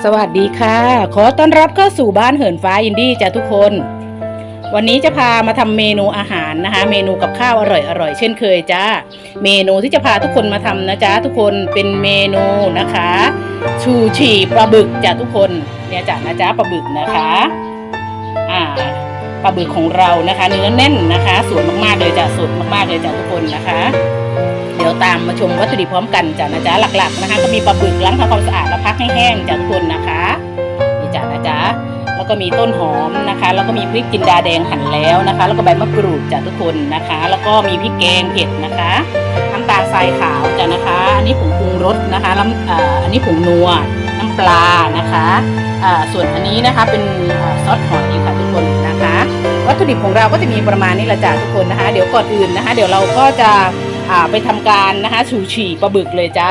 สวัสดีค่ะ ขอต้อนรับเข้าสู่บ้านเหินฟ้าอินดี้จ้ะทุกคน วันนี้จะพามาทำเมนูอาหารนะคะ เมนูกับข้าวอร่อยๆเช่นเคยจ้าเมนูที่จะพาทุกคนมาทำนะจ๊ะทุกคนเป็นเมนูนะคะ ชูชีปลาบึกจ้ะทุกคนเนี่ยจ้ะนะจ๊ะปลาบึกนะคะอ่าปลาบึกของเรานะคะ เนื้อแน่นนะคะสวยมากๆเลยจ้ะสดมากๆเลยจ้ะทุกคนนะคะ ดี๋ยวตามมาชมวัตถุดิบพร้อมกันจ้ะนะจ๊ะหลักๆนะคะ ก็มีปลาบึกล้างทำความสะอาดแล้วพักให้แห้งจ้ะทุกคนนะคะนี่จ้ะนะจ๊ะแล้วก็มีต้นหอมนะคะ แล้วก็มีพริกจินดาแดงหั่นแล้วนะคะ แล้วก็ใบมะกรูดจ้ะทุกคนนะคะ แล้วก็มีพริกแกงเผ็ดนะคะน้ำตาลทรายขาวจ้ะนะคะ อันนี้ผงปรุงรสนะคะแล้วอ่าอันนี้ผงนัวน้ำปลานะคะอ่าส่วนอันนี้นะคะเป็นซอสหอยค่ะทุกคนนะคะ วัตถุดิบของเราก็จะมีประมาณนี้แหละจ้ะทุกคนนะคะ เดี๋ยวก่อนอื่นนะคะ เดี๋ยวเราก็จะ อ่าไปทำการนะคะชูฉี่ปลาบึกเลยจ้า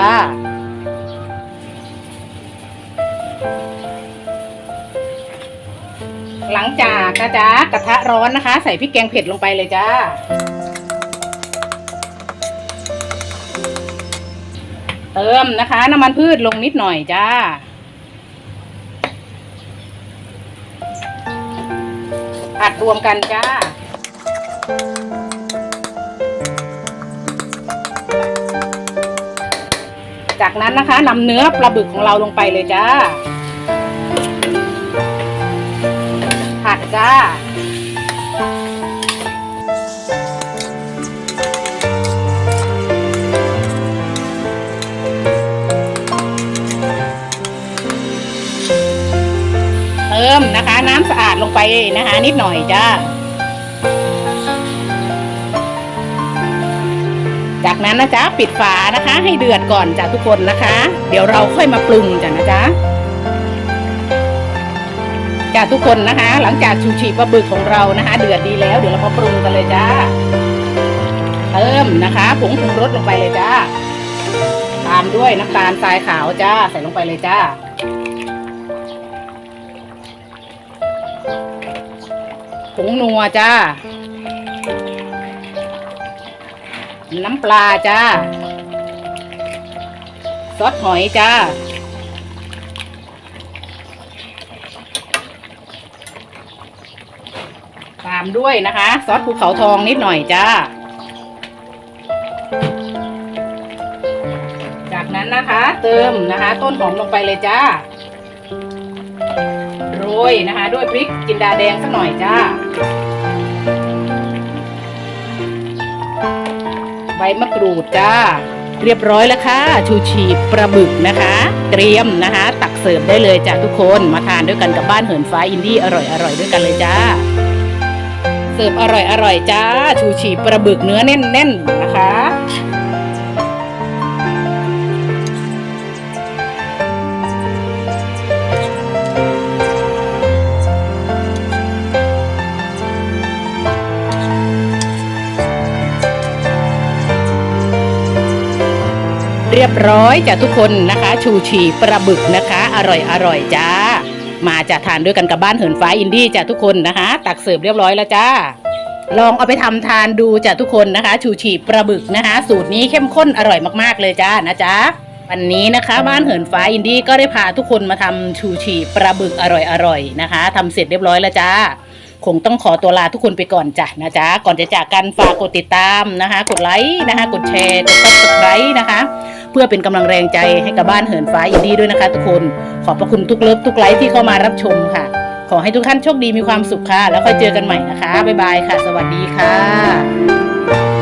หลังจากนะจ๊ะกระทะร้อนนะคะ ใส่พริกแกงเผ็ดลงไปเลยจ้า เติมนะคะ น้ำมันพืชลงนิดหน่อยจ้า ผัดรวมกันจ้า จากนั้นนะคะนำเนื้อปลาบึกของเราลงไปเลยจ้า ผัดจ้าเติมนะคะ น้ำสะอาดลงไปนะคะ นิดหน่อยจ้า จากนั้นนะจ๊ะปิดฝานะคะ ให้เดือดก่อนจ้ะทุกคนนะคะ เดี๋ยวเราค่อยมาปรุงจ้ะนะจ๊ะจ้ะทุกคนนะคะ หลังจากชูชีปลาบึกของเรานะคะ เดือดดีแล้ว เดี๋ยวเรามาปรุงกันเลยจ้าเติมนะคะผงปรุงรสลงไปเลยจ้าตามด้วยน้ำตาลทรายขาวจ้าใส่ลงไปเลยจ้าผงนัวจ้า น้ำปลาจ้า ซอสหอยจ้า ตามด้วยนะคะ ซอสภูเขาทองนิดหน่อยจ้า จากนั้นนะคะ เติมนะคะ ต้นหอมลงไปเลยจ้า โรยนะคะ ด้วยพริกจินดาแดงสักหน่อยจ้า ใบมะกรูดจ้า เรียบร้อยแล้วค่ะ ชูชีปลาบึกนะคะ เตรียมนะคะ ตักเสิร์ฟได้เลยจ้ะทุกคนมาทานด้วยกันกับบ้านเหินฟ้าอินดี้อร่อยอร่อยด้วยกันเลยจ้า เสิร์ฟอร่อยอร่อยจ้า ชูชีปลาบึกเนื้อแน่นๆนะคะ เรียบร้อยจ้ะทุกคนนะคะ ชูชีปลาบึกนะคะ อร่อยอร่อยจ้า มาจะทานด้วยกันกับบ้านเหินฟ้าอินดี้จ้ะทุกคนนะคะ ตักเสิร์ฟเรียบร้อยแล้วจ้า ลองเอาไปทำทานดูจ้ะทุกคนนะคะ ชูชีปลาบึกนะคะ สูตรนี้เข้มข้นอร่อยมากๆเลยจ้านะจ๊ะวันนี้นะคะบ้านเหินฟ้าอินดี้ก็ได้พาทุกคนมาทำชูชีปลาบึกอร่อยๆนะคะทำเสร็จเรียบร้อยแล้วจ้าคงต้องขอตัวลาทุกคนไปก่อนจ้ะนะจ๊ะก่อนจะจากกันฝากกดติดตามนะคะ กดไลค์นะคะ กดแชร์กด subscribe นะคะ เพื่อเป็นกำลังแรงใจให้กับบ้านเหินฟ้าอินดี้ด้วยนะคะ ทุกคนขอบพระคุณทุกเลิฟทุกไลค์ที่เข้ามารับชมค่ะ ขอให้ทุกท่านโชคดีมีความสุขค่ะ แล้วค่อยเจอกันใหม่นะคะบ๊ายบายค่ะ สวัสดีค่ะ